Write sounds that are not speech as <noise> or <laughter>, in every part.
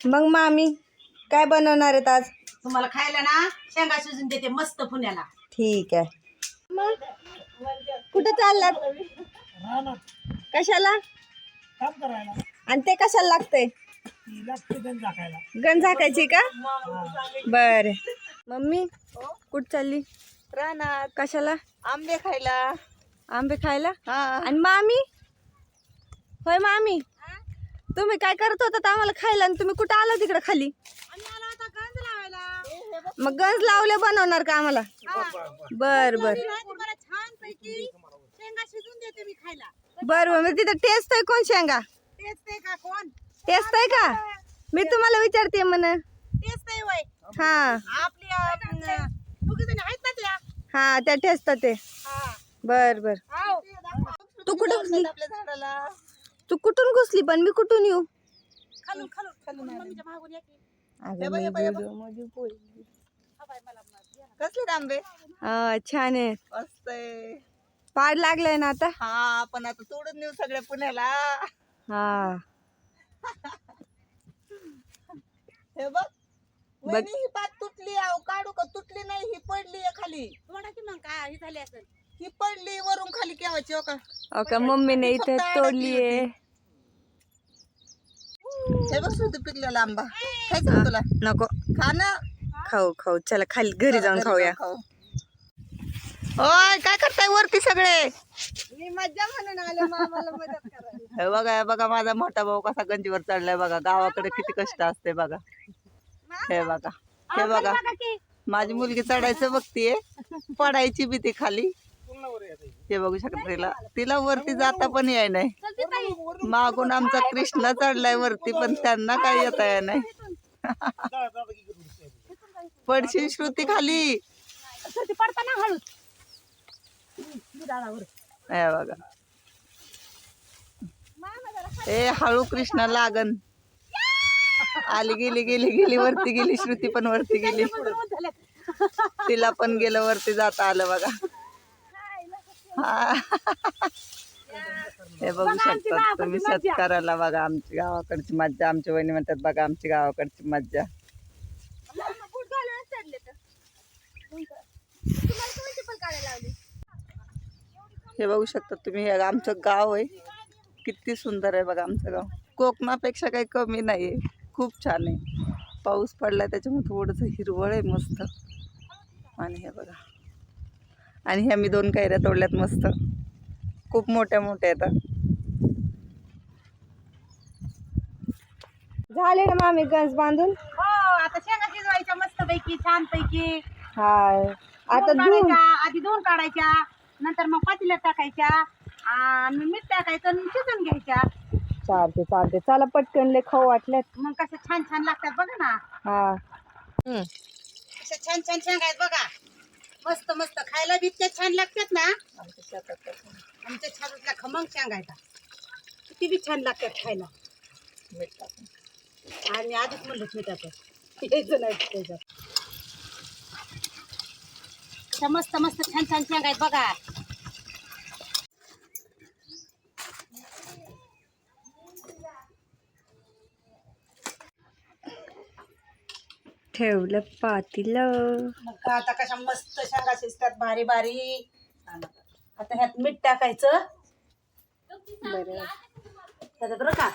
मग मामी काय बनवणार आहेत आज? तुम्हाला खायला ना शेंगा शिजून देते मस्त पुण्याला. ठीक आहे. मग? कुठं चाललात? कशाला? काम करायला आणि ते कशाला लागतंय? ती लागते गण झाकायची का? बर. मम्मी कुठं चालली? रानात. कशाला? आंबे खायला. आंबे खायला? हा. आणि मामी? होय मामी? तुम्ही काय करत होता आम्हाला खायला आणि तुम्ही कुठं आला तिकडे खाली? मग गंज लावले बनवणार का आम्हाला? बर बर. बर बर. मग तिथं टेस्ट आहे कोण शेंगा? टेस्ट आहे का मी तुम्हाला विचारते म्हण. हा. हा त्या टेस्ट ते. बर बर. तू कुठं आपल्या झाडाला. तू कुठून घुसली? पण मी कुठून येऊ? खालून खालून खालून मम्मीच्या मागून या की. अगं मी video मध्ये बोलली. कसले आंबे हा, छान आहे. मस्त आहे. पाड लागलाय ना आता? हा आपण आता तोडून नेऊ सगळ्या पुण्याला. हा. हे बघ वहिनी, ही पात तुटली अहो काढू का? तुटली नाही ही पडली आहे खाली. थोडा की मग काय झाली असेल. ही पडली वरून खाली केव्हाची हो का? हो का मम्मीने इथे तोडलीये हे बघ तू पिकलेला आंबा खायचं का तुला? नको. खा ना. खाऊ खाऊ. चला खाली घरी जाऊन खाऊया. ओय काय करताय वरती सगळे? मी मज्जा म्हणून आले मामाला मदत करायला. हे बघा हे बघा माझा मोठा भाऊ कसा गंजीवर चढलाय बघा. गावाकडे किती कष्ट असते बघा. हे बघा हे बघा. माझी मुलगी चढायचं बघतीये. पडायची भीती खाली. हे बघू शकता तिला. तिला वरती जाता पण याय नाही. मागून आमचा कृष्णा चढलाय वरती पण त्यांना काय येता या नाही. <laughs> पडशी श्रुती खाली. बघा. ए हळू कृष्णा लागन. आली गेली गेली गेली वरती गेली श्रुती पण वरती गेली. तिला पण गेलं वरती जाता आलं बघा. हा. <laughs> हे बघू शकता तुम्ही शेतकऱ्याला बघा आमची गावाकडची मज्जा आमच्या वहिनी म्हणतात बघा आमची गावाकडची मज्जा. हे बघू शकता तुम्ही हे आमचं गाव आहे. किती सुंदर आहे बघा आमचं गाव. कोकणापेक्षा काही कमी नाही आहे खूप छान आहे. पाऊस पडला त्याच्यामुळे थोडंसं हिरवळ आहे मस्त. आणि हे बघा. आणि ह्या मी दोन कैऱ्या तोडल्यात मस्त. खूप मोठ्या मोठ्या आहेत. झाले ना मामी गंज बांधून? हो आता शेंगा शिजवायच्या मस्त पैकी छान पैकी हाय आता आधी धुवून काढायच्या नंतर मग पातील्यात टाकायच्या आणि मीठ टाकायचं आणि शिजून घ्यायच्या. चालते चालते चला पटकन ले खाऊ वाटल्यात. मग कसं छान छान लागतात बघा ना. हा. अशा छान छान शेंगा आहेत बघा. मस्त मस्त. खायला बी इतक्या छान लागतात ना. आमच्या छातीतल्या खमंग शेंगा आहेत किती बी छान लागतात खायला. आणि आधीच म्हणलं मिठाचं यायचं नाही त्याच्यात. मस्त मस्त छान छान शेंगा आहेत बघा. ठेवलं पातीलं. मग आता कशा मस्त शेंगा शिजतात भारी भारी. आता ह्यात मीठ टाकायचं. त्याच्यात बरं का?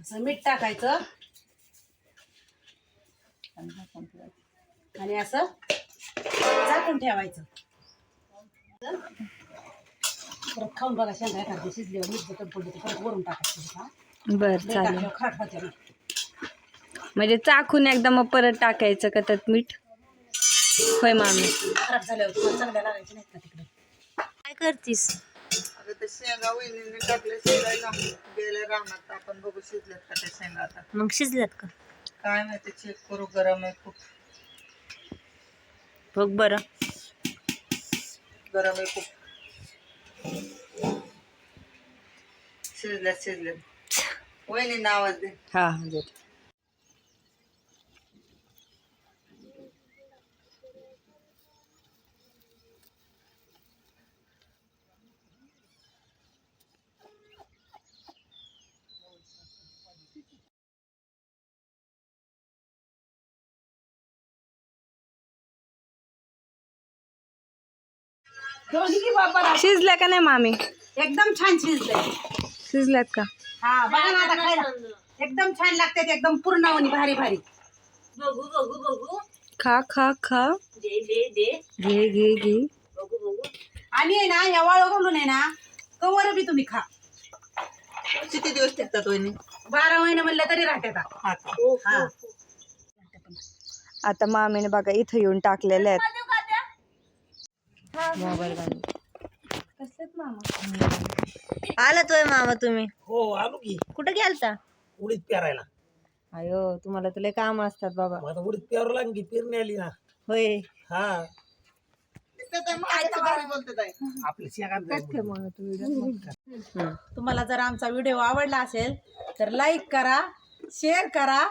असं मीठ टाकायचं. आणि असं झाकून ठेवायचं. परत खाऊन बघा शेंगा एखादी शिजल्यावर मीठ पडलं तर परत वरून टाकायचं? बर चालेल. खाट होते. म्हणजे चाकून एकदा मग परत टाकायचं का त्यात मीठ? होय मामी. खराब झाल्यावर तुम्हाला चांगल्या लागायचे नाहीत का तिकडे? काय करतीस? अगं ते शेंगा वहिनीने शिजायला रानात. आपण बघू शिजल्यात का त्या शेंगा आता? मग शिजल्यात का? काय माहिती चेक करू गरम आहे खूप. बघ बरं. गरम आहे खूप. शिजल्यात शिजल्यात. वहिनीने आवाज दे. हा दे दोन्ही की बाबा शिजल्या का नाही मामी? एकदम छान शिजलंय शिजल्यात का? हा बघा ना आता खायला एकदम छान लागते एकदम पूर्ण भारी भारी. बघू बघू बघू. खा खा खा. दे दे दे. घे घे घे. बघू बघू. आणि आहे ना या वाळू घालून आहे ना कवर बी तुम्ही खा. किती दिवस टिकतात वहिनी? बारा महिने म्हणलं तरी राहते आता. हा का? हा. आता मामीने बघा इथं येऊन टाकलेले आहेत. मोबाईल आलात होय मामा? तुम्ही. हो आलो की. कुठं गेलता? उडीत पेरायला. अयो तुम्हाला तुला काम असतात बाबा. आता उडीत पेरू लागली की पेरणी आली ना. होय. हा. बोलते आपल्या शेगात तुम्हाला जर आमचा व्हिडिओ आवडला असेल तर लाईक करा शेअर करा